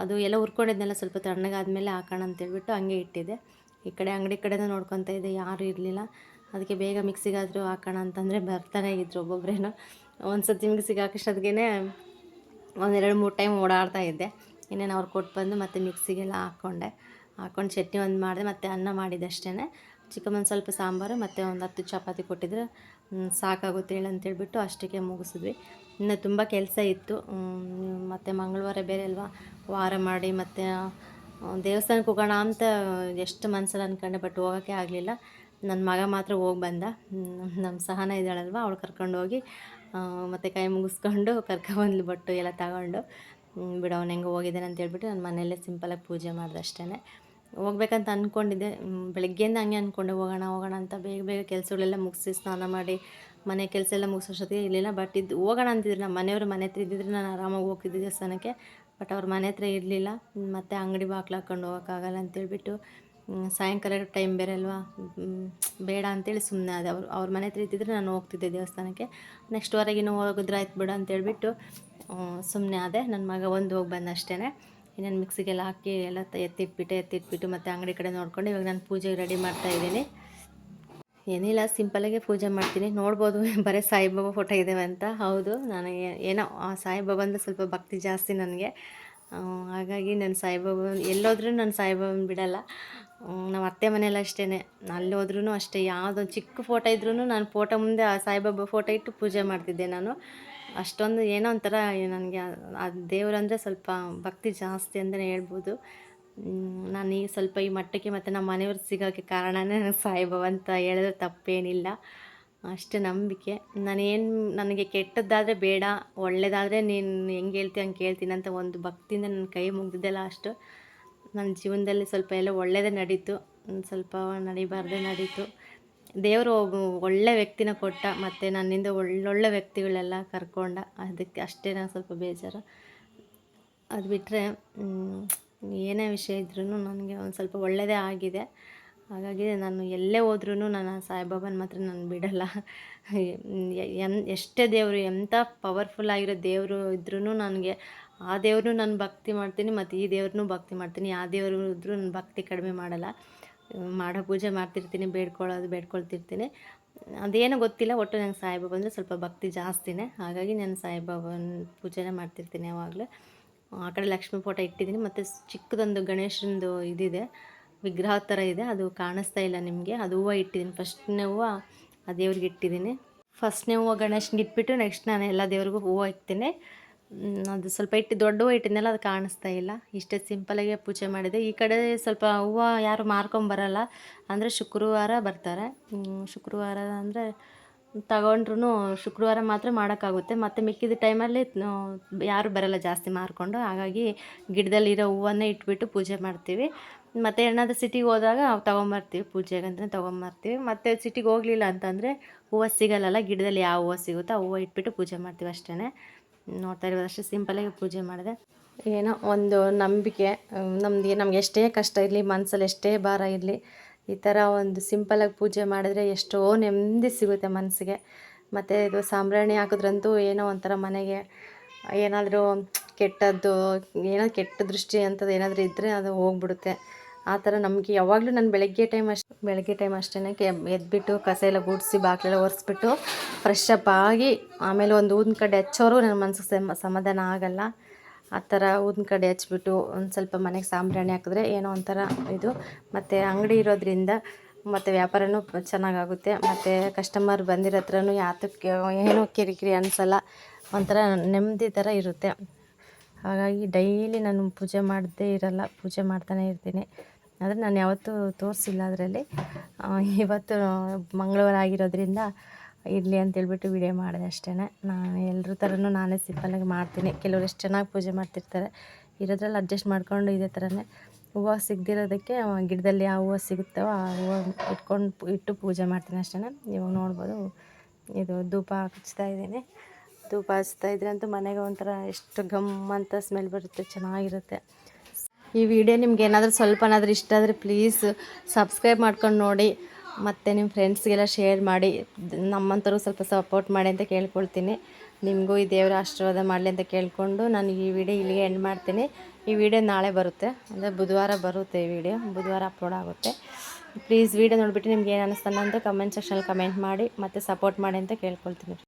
ಅದು ಎಲ್ಲ ಹುರ್ಕೊಂಡಿದ್ನೆಲ್ಲ ಸ್ವಲ್ಪ ತಣ್ಣಗಾದ್ಮೇಲೆ ಹಾಕೋಣ ಅಂತೇಳ್ಬಿಟ್ಟು ಹಂಗೆ ಇಟ್ಟಿದ್ದೆ. ಈ ಕಡೆ ಅಂಗಡಿ ಕಡೆನೂ ನೋಡ್ಕೊತಾ ಇದ್ದೆ, ಯಾರು ಇರಲಿಲ್ಲ. ಅದಕ್ಕೆ ಬೇಗ ಮಿಕ್ಸಿಗಾದರೂ ಹಾಕೋಣ ಅಂತಂದರೆ ಬರ್ತಾನೆ ಇದ್ರು ಒಬ್ಬೊಬ್ರೇನೋ. ಒಂದು ಸತಿ ಮಿಕ್ಸಿಗೆ ಹಾಕಿಷ್ಟೊತ್ತಿಗೆ ಒಂದೆರಡು ಮೂರು ಟೈಮ್ ಓಡಾಡ್ತಾ ಇದ್ದೆ. ಇನ್ನೇನು ಅವ್ರು ಕೊಟ್ಟು ಬಂದು ಮತ್ತೆ ಮಿಕ್ಸಿಗೆಲ್ಲ ಹಾಕ್ಕೊಂಡೆ ಹಾಕ್ಕೊಂಡು ಚಟ್ನಿ ಒಂದು ಮಾಡಿದೆ, ಮತ್ತು ಅನ್ನ ಮಾಡಿದೆ ಅಷ್ಟೇ ಚಿಕ್ಕಮ್ಮನ ಸ್ವಲ್ಪ ಸಾಂಬಾರು, ಮತ್ತು ಒಂದು ಹತ್ತು ಚಪಾತಿ ಕೊಟ್ಟಿದ್ರೆ. ಸಾಕಾಗುತ್ತೆ ಹೇಳಿ ಅಂತೇಳ್ಬಿಟ್ಟು ಅಷ್ಟಕ್ಕೆ ಮುಗಿಸಿದ್ವಿ. ಇನ್ನು ತುಂಬ ಕೆಲಸ ಇತ್ತು. ಮತ್ತು ಮಂಗಳವಾರ ಬೇರೆ ಅಲ್ವಾ? ವಾರ ಮಾಡಿ ಮತ್ತು ದೇವಸ್ಥಾನಕ್ಕೆ ಹೋಗೋಣ ಅಂತ ಎಷ್ಟು ಮನಸ್ಸಲ್ಲಿ ಅಂದ್ಕೊಂಡೆ ಬಟ್ ಹೋಗೋಕ್ಕೆ ಆಗಲಿಲ್ಲ. ನನ್ನ ಮಗ ಮಾತ್ರ ಹೋಗಿ ಬಂದ. ನಮ್ಮ ಸಹನ ಇದ್ದಾಳಲ್ವ, ಅವಳು ಕರ್ಕೊಂಡೋಗಿ ಮತ್ತು ಕೈ ಮುಗಿಸ್ಕೊಂಡು ಕರ್ಕೊಬಂದ್ಲು ಬಟ್ಟು ಎಲ್ಲ ತಗೊಂಡು. ಬಿಡು, ಅವ್ನು ಹೆಂಗೆ ಹೋಗಿದ್ದಾನೆ ಅಂತ ಹೇಳ್ಬಿಟ್ಟು ನಾನು ಮನೆಯಲ್ಲೇ ಸಿಂಪಲಾಗಿ ಪೂಜೆ ಮಾಡಿದೆ ಅಷ್ಟೇ ಹೋಗ್ಬೇಕಂತ ಅಂದ್ಕೊಂಡಿದ್ದೆ ಬೆಳಗ್ಗೆಯಿಂದ ಹಂಗೆ ಅಂದ್ಕೊಂಡೆ ಹೋಗೋಣ ಹೋಗೋಣ ಅಂತ ಬೇಗ ಬೇಗ ಕೆಲಸಗಳೆಲ್ಲ ಮುಗಿಸಿ ಸ್ನಾನ ಮಾಡಿ, ಮನೆ ಕೆಲಸ ಎಲ್ಲ ಮುಗಿಸೋಷ್ಟೊತ್ತಿಗೆ ಇರಲಿಲ್ಲ. ಬಟ್ ಇದು, ಹೋಗೋಣ ಅಂತಿದ್ರು ನಮ್ಮ ಮನೆಯವರು ಮನೆ ಹತ್ರ ಇದ್ದಿದ್ರೆ ನಾನು ಆರಾಮಾಗಿ ಹೋಗ್ತಿದ್ದೆ ದೇವಸ್ಥಾನಕ್ಕೆ. ಬಟ್ ಅವ್ರ ಮನೆ ಹತ್ರ ಇರಲಿಲ್ಲ. ಮತ್ತು ಅಂಗಡಿ ಬಾಗ್ಲು ಹಾಕ್ಕೊಂಡು ಹೋಗೋಕ್ಕಾಗಲ್ಲ ಅಂತೇಳ್ಬಿಟ್ಟು ಸಾಯಂಕಾಲ ಟೈಮ್ ಬೇರೆ ಅಲ್ವಾ? ಬೇಡ ಅಂತೇಳಿ ಸುಮ್ಮನೆ ಅದು ಅವ್ರು, ಅವ್ರ ಮನೆ ಹತ್ರ ಇದ್ದಿದ್ರೆ ನಾನು ಹೋಗ್ತಿದ್ದೆ ದೇವಸ್ಥಾನಕ್ಕೆ. ನೆಕ್ಸ್ಟ್ ವಾರಾಗಿನೂ ಹೋಗಿದ್ರೆ ಆಯ್ತು ಬಿಡು ಅಂತೇಳ್ಬಿಟ್ಟು ಸುಮ್ಮನೆ ಅದೇ ನನ್ನ ಮಗ ಒಂದು ಹೋಗಿ ಬಂದ ಅಷ್ಟೇ ಇನ್ನೇನು ಮಿಕ್ಸಿಗೆಲ್ಲ ಹಾಕಿ ಎಲ್ಲ ಎತ್ತಿಟ್ಬಿಟ್ಟೆ, ಎತ್ತಿಟ್ಬಿಟ್ಟು ಮತ್ತು ಅಂಗಡಿ ಕಡೆ ನೋಡ್ಕೊಂಡು ಇವಾಗ ನಾನು ಪೂಜೆಗೆ ರೆಡಿ ಮಾಡ್ತಾ ಇದ್ದೀನಿ. ಏನಿಲ್ಲ ಸಿಂಪಲಾಗೆ ಪೂಜೆ ಮಾಡ್ತೀನಿ. ನೋಡ್ಬೋದು, (laughs) ಬರೀ ಸಾಯಿಬಾಬಾ ಫೋಟೋ ಇದ್ದಾವೆ ಅಂತ. ಹೌದು, ನನಗೆ ಏನೋ, ಆ ಸಾಯಿಬಾಬಾ ಅಂದರೆ ಸ್ವಲ್ಪ ಭಕ್ತಿ ಜಾಸ್ತಿ ನನಗೆ. ಹಾಗಾಗಿ ನಾನು ಸಾಯಿಬಾಬಾ ಎಲ್ಲೋದ್ರೂ ನಾನು ಸಾಯಿಬಾಬನ ಬಿಡಲ್ಲ. ನಮ್ಮ ಅತ್ತೆ ಮನೆಯಲ್ಲ ಅಷ್ಟೇ ಅಲ್ಲಿ ಹೋದ್ರೂ ಅಷ್ಟೇ. ಯಾವುದೊಂದು ಚಿಕ್ಕ ಫೋಟೋ ಇದ್ರೂ ನಾನು ಫೋಟೋ ಮುಂದೆ ಆ ಸಾಯಿಬಾಬಾ ಫೋಟೋ ಇಟ್ಟು ಪೂಜೆ ಮಾಡ್ತಿದ್ದೆ ನಾನು. ಅಷ್ಟೊಂದು ಏನೋ ಒಂಥರ ನನಗೆ, ಆ ದೇವರಂದರೆ ಸ್ವಲ್ಪ ಭಕ್ತಿ ಜಾಸ್ತಿ ಅಂತಲೇ ಹೇಳ್ಬೋದು. ನಾನು ಈಗ ಸ್ವಲ್ಪ ಈ ಮಟ್ಟಕ್ಕೆ ಮತ್ತು ನಮ್ಮ ಮನೆಯವ್ರು ಸಿಗೋಕ್ಕೆ ಕಾರಣನೇ ನನಗೆ ಸಾಯಿಬಾಬಾ ಅಂತ ಹೇಳಿದ್ರೆ ತಪ್ಪೇನಿಲ್ಲ. ಅಷ್ಟು ನಂಬಿಕೆ. ನಾನೇನು, ನನಗೆ ಕೆಟ್ಟದ್ದಾದರೆ ಬೇಡ ಒಳ್ಳೆಯದಾದರೆ ನೀನು ಹೆಂಗೆ ಹೇಳ್ತೀಯ ಹಂಗೆ ಕೇಳ್ತೀನಿ ಅಂತ ಒಂದು ಭಕ್ತಿಯಿಂದ ನನ್ನ ಕೈ ಮುಗ್ದಿದ್ದೆಲ್ಲ ಅಷ್ಟು. ನನ್ನ ಜೀವನದಲ್ಲಿ ಸ್ವಲ್ಪ ಎಲ್ಲ ಒಳ್ಳೆಯದೇ ನಡೀತು. ಸ್ವಲ್ಪ ನಡಿಬಾರ್ದೆ ನಡೀತು. ದೇವರು ಒಳ್ಳೆ ವ್ಯಕ್ತಿನ ಕೊಟ್ಟ ಮತ್ತು ನನ್ನಿಂದ ಒಳ್ಳೊಳ್ಳೆ ವ್ಯಕ್ತಿಗಳೆಲ್ಲ ಕರ್ಕೊಂಡ. ಅದಕ್ಕೆ ಅಷ್ಟೇ ನಾನು ಸ್ವಲ್ಪ ಬೇಜಾರು. ಅದು ಬಿಟ್ಟರೆ ಏನೇ ವಿಷಯ ಇದ್ರೂ ನನಗೆ ಒಂದು ಸ್ವಲ್ಪ ಒಳ್ಳೆಯದೇ ಆಗಿದೆ. ಹಾಗಾಗಿ ನಾನು ಎಲ್ಲೇ ಹೋದ್ರೂ ನಾನು ಆ ಸಾಯಿಬಾಬಾನ ಮಾತ್ರ ನಾನು ಬಿಡಲ್ಲ. ಎನ್, ಎಷ್ಟೇ ದೇವರು, ಎಂಥ ಪವರ್ಫುಲ್ ಆಗಿರೋ ದೇವರು ಇದ್ರೂ ನನಗೆ ಆ ದೇವ್ರನ್ನೂ ನಾನು ಭಕ್ತಿ ಮಾಡ್ತೀನಿ ಮತ್ತು ಈ ದೇವ್ರನ್ನೂ ಭಕ್ತಿ ಮಾಡ್ತೀನಿ. ಆ ದೇವರು ಇದ್ರೂ ನಾನು ಭಕ್ತಿ ಕಡಿಮೆ ಮಾಡಲ್ಲ. ಮಾಡೋ ಪೂಜೆ ಮಾಡ್ತಿರ್ತೀನಿ, ಬೇಡ್ಕೊಳ್ಳೋದು ಬೇಡ್ಕೊಳ್ತಿರ್ತೀನಿ. ಅದೇನೋ ಗೊತ್ತಿಲ್ಲ, ಒಟ್ಟು ನಂಗೆ ಸಾಯಿಬಾಬಾ ಅಂದರೆ ಸ್ವಲ್ಪ ಭಕ್ತಿ ಜಾಸ್ತಿನೇ. ಹಾಗಾಗಿ ನಾನು ಸಾಯಿಬಾಬಾನ ಪೂಜೆನೇ ಮಾಡ್ತಿರ್ತೀನಿ ಯಾವಾಗಲೂ. ಆ ಕಡೆ ಲಕ್ಷ್ಮೀ ಫೋಟೋ ಇಟ್ಟಿದ್ದೀನಿ. ಮತ್ತು ಚಿಕ್ಕದೊಂದು ಗಣೇಶನದು ಇದಿದೆ. ವಿಗ್ರಹ ಥರ ಇದೆ. ಅದು ಕಾಣಿಸ್ತಾ ಇಲ್ಲ ನಿಮಗೆ. ಅದು ಹೂವು ಇಟ್ಟಿದ್ದೀನಿ. ಫಸ್ಟ್ನೇ ಹೂವು ಆ ದೇವ್ರಿಗೆ ಇಟ್ಟಿದ್ದೀನಿ. ಫಸ್ಟ್ನೇ ಹೂವು ಗಣೇಶನಿಗೆ ಇಟ್ಬಿಟ್ಟು ನೆಕ್ಸ್ಟ್ ನಾನು ಎಲ್ಲ ದೇವ್ರಿಗೂ ಹೂವು ಇಕ್ತೀನಿ ಅದು ಸ್ವಲ್ಪ ಇಟ್ಟು ದೊಡ್ಡ ಹೂವು ಇಟ್ಟಿದ್ನಲ್ಲ, ಅದು ಕಾಣಿಸ್ತಾ ಇಲ್ಲ. ಇಷ್ಟೇ ಸಿಂಪಲಾಗೆ ಪೂಜೆ ಮಾಡಿದೆ. ಈ ಕಡೆ ಸ್ವಲ್ಪ ಹೂವು ಯಾರು ಮಾರ್ಕೊಂಬರಲ್ಲ, ಅಂದರೆ ಶುಕ್ರವಾರ ಬರ್ತಾರೆ. ಶುಕ್ರವಾರ ಅಂದರೆ ತಗೊಂಡ್ರು ಶುಕ್ರವಾರ ಮಾತ್ರ ಮಾಡೋಕ್ಕಾಗುತ್ತೆ. ಮತ್ತು ಮಿಕ್ಕಿದ ಟೈಮಲ್ಲಿ ಯಾರು ಬರಲ್ಲ ಜಾಸ್ತಿ ಮಾರಿಕೊಂಡು. ಹಾಗಾಗಿ ಗಿಡದಲ್ಲಿರೋ ಹೂವನ್ನೇ ಇಟ್ಬಿಟ್ಟು ಪೂಜೆ ಮಾಡ್ತೀವಿ. ಮತ್ತು ಏನಾದರೂ ಸಿಟಿಗೆ ಹೋದಾಗ ತೊಗೊಂಬರ್ತೀವಿ. ಪೂಜೆಗಂತಲೇ ತೊಗೊಂಬರ್ತೀವಿ. ಮತ್ತು ಸಿಟಿಗೆ ಹೋಗಲಿಲ್ಲ ಅಂತಂದರೆ ಹೂವು ಸಿಗಲ್ಲಲ್ಲ, ಗಿಡದಲ್ಲಿ ಯಾವ ಹೂವು ಸಿಗುತ್ತೋ ಆ ಹೂವು ಇಟ್ಬಿಟ್ಟು ಪೂಜೆ ಮಾಡ್ತೀವಿ ಅಷ್ಟೇ ನೋಡ್ತಾ ಇರೋದು ಅಷ್ಟೇ ಸಿಂಪಲಾಗಿ ಪೂಜೆ ಮಾಡಿದೆ. ಏನೋ ಒಂದು ನಂಬಿಕೆ ನಮ್ದು ನಮ್ಗೆ ಎಷ್ಟೇ ಕಷ್ಟ ಇರಲಿ ಮನಸ್ಸಲ್ಲಿ ಎಷ್ಟೇ ಭಾರ ಇರಲಿ ಈ ಥರ ಒಂದು ಸಿಂಪಲಾಗಿ ಪೂಜೆ ಮಾಡಿದ್ರೆ ಎಷ್ಟೋ ನೆಮ್ಮದಿ ಸಿಗುತ್ತೆ ಮನಸ್ಸಿಗೆ ಮತ್ತು ಇದು ಸಾಂಬ್ರಾಣಿ ಹಾಕಿದ್ರಂತೂ ಏನೋ ಒಂಥರ ಮನೆಗೆ ಏನಾದರೂ ಕೆಟ್ಟದ್ದು, ಏನೋ ಕೆಟ್ಟ ದೃಷ್ಟಿ ಅಂಥದ್ದು ಏನಾದರೂ ಇದ್ದರೆ ಅದು ಹೋಗ್ಬಿಡುತ್ತೆ. ಆ ಥರ ನಮಗೆ ಯಾವಾಗಲೂ ನಾನು ಬೆಳಗ್ಗೆ ಟೈಮ್ ಅಷ್ಟು ಬೆಳಗ್ಗೆ ಟೈಮ್ ಅಷ್ಟೇ ಕೆ, ಎದ್ಬಿಟ್ಟು ಕಸ ಎಲ್ಲ ಗುಡಿಸಿ ಬಾಗಿಲೆಲ್ಲ ಒರೆಸ್ಬಿಟ್ಟು ಫ್ರೆಶ್ ಅಪ್ ಆಗಿ ಆಮೇಲೆ ಒಂದು ಊದಿನ ಕಡೆ ಹಚ್ಚೋರು ನನ್ನ ಮನಸ್ಸಿಗೆ ಸಮಾಧಾನ ಆಗಲ್ಲ. ಆ ಥರ ಊದಿನ ಕಡೆ ಹಚ್ಬಿಟ್ಟು ಒಂದು ಸ್ವಲ್ಪ ಮನೆಗೆ ಸಾಂಬ್ರಾಣಿ ಹಾಕಿದ್ರೆ ಏನೋ ಒಂಥರ ಇದು. ಮತ್ತು ಅಂಗಡಿ ಇರೋದ್ರಿಂದ ಮತ್ತು ವ್ಯಾಪಾರನೂ ಚೆನ್ನಾಗಾಗುತ್ತೆ. ಮತ್ತು ಕಸ್ಟಮರ್ ಬಂದಿರೋ ಹತ್ರನೂ ಯಾತಕ್ಕೆ ಏನೋ ಕಿರಿಕಿರಿ ಅನಿಸಲ್ಲ. ಒಂಥರ ನೆಮ್ಮದಿ ಥರ ಇರುತ್ತೆ. ಹಾಗಾಗಿ ಡೈಲಿ ನಾನು ಪೂಜೆ ಮಾಡದೇ ಇರಲ್ಲ, ಪೂಜೆ ಮಾಡ್ತಾನೆ ಇರ್ತೀನಿ. ಆದರೆ ನಾನು ಯಾವತ್ತೂ ತೋರಿಸಿಲ್ಲ ಅದರಲ್ಲಿ. ಇವತ್ತು ಮಂಗಳವಾರ ಆಗಿರೋದ್ರಿಂದ ಇರಲಿ ಅಂತೇಳ್ಬಿಟ್ಟು ವಿಡಿಯೋ ಮಾಡಿದೆ ಅಷ್ಟೇ ನಾನು ಎಲ್ಲರ ಥರನೂ ನಾನೇ ಸಿಂಪಲ್ಲಾಗಿ ಮಾಡ್ತೀನಿ. ಕೆಲವರು ಎಷ್ಟು ಚೆನ್ನಾಗಿ ಪೂಜೆ ಮಾಡ್ತಿರ್ತಾರೆ, ಇರೋದ್ರಲ್ಲಿ ಅಡ್ಜಸ್ಟ್ ಮಾಡಿಕೊಂಡು ಇದೇ ಥರನೇ ಹೂವು ಸಿಗದಿರೋದಕ್ಕೆ ಗಿಡದಲ್ಲಿ ಯಾವ ಹೂವು ಸಿಗುತ್ತೋ ಆ ಹೂವು ಇಟ್ಕೊಂಡು ಇಟ್ಟು ಪೂಜೆ ಮಾಡ್ತೀನಿ ಅಷ್ಟೇ ಇವಾಗ ನೋಡ್ಬೋದು, ಇದು ಧೂಪ ಹಚ್ತಾ ಇದ್ದೀನಿ. ಧೂಪ ಹಚ್ತಾ ಅಂತೂ ಮನೆಗೆ ಒಂಥರ ಎಷ್ಟು ಗಮ್ ಅಂತ ಸ್ಮೆಲ್ ಬರುತ್ತೆ, ಚೆನ್ನಾಗಿರುತ್ತೆ. ಈ ವಿಡಿಯೋ ನಿಮ್ಗೆ ಏನಾದರೂ ಸ್ವಲ್ಪನಾದರೂ ಇಷ್ಟ ಆದರೆ ಪ್ಲೀಸ್ ಸಬ್ಸ್ಕ್ರೈಬ್ ಮಾಡ್ಕೊಂಡು ನೋಡಿ. ಮತ್ತು ನಿಮ್ಮ ಫ್ರೆಂಡ್ಸ್ಗೆಲ್ಲ ಶೇರ್ ಮಾಡಿ ನಮ್ಮಂಥವ್ರು ಸ್ವಲ್ಪ ಸಪೋರ್ಟ್ ಮಾಡಿ ಅಂತ ಕೇಳ್ಕೊಳ್ತೀನಿ. ನಿಮಗೂ ಈ ದೇವರ ಆಶೀರ್ವಾದ ಮಾಡಲಿ ಅಂತ ಕೇಳಿಕೊಂಡು ನಾನು ಈ ವಿಡಿಯೋ ಇಲ್ಲಿಗೆ ಎಂಡ್ ಮಾಡ್ತೀನಿ. ಈ ವಿಡಿಯೋ ನಾಳೆ ಬರುತ್ತೆ. ಅಂದರೆ ಬುಧವಾರ ಬರುತ್ತೆ ಈ ವಿಡಿಯೋ ಬುಧವಾರ ಅಪ್ಲೋಡ್ ಆಗುತ್ತೆ. ಪ್ಲೀಸ್ ವಿಡಿಯೋ ನೋಡಿಬಿಟ್ಟು ನಿಮ್ಗೆ ಏನು ಅನ್ನಿಸ್ತಾನೆ ಅಂತ ಕಮೆಂಟ್ ಸೆಕ್ಷನಲ್ಲಿ ಕಮೆಂಟ್ ಮಾಡಿ, ಮತ್ತು ಸಪೋರ್ಟ್ ಮಾಡಿ ಅಂತ ಕೇಳ್ಕೊಳ್ತೀನಿ.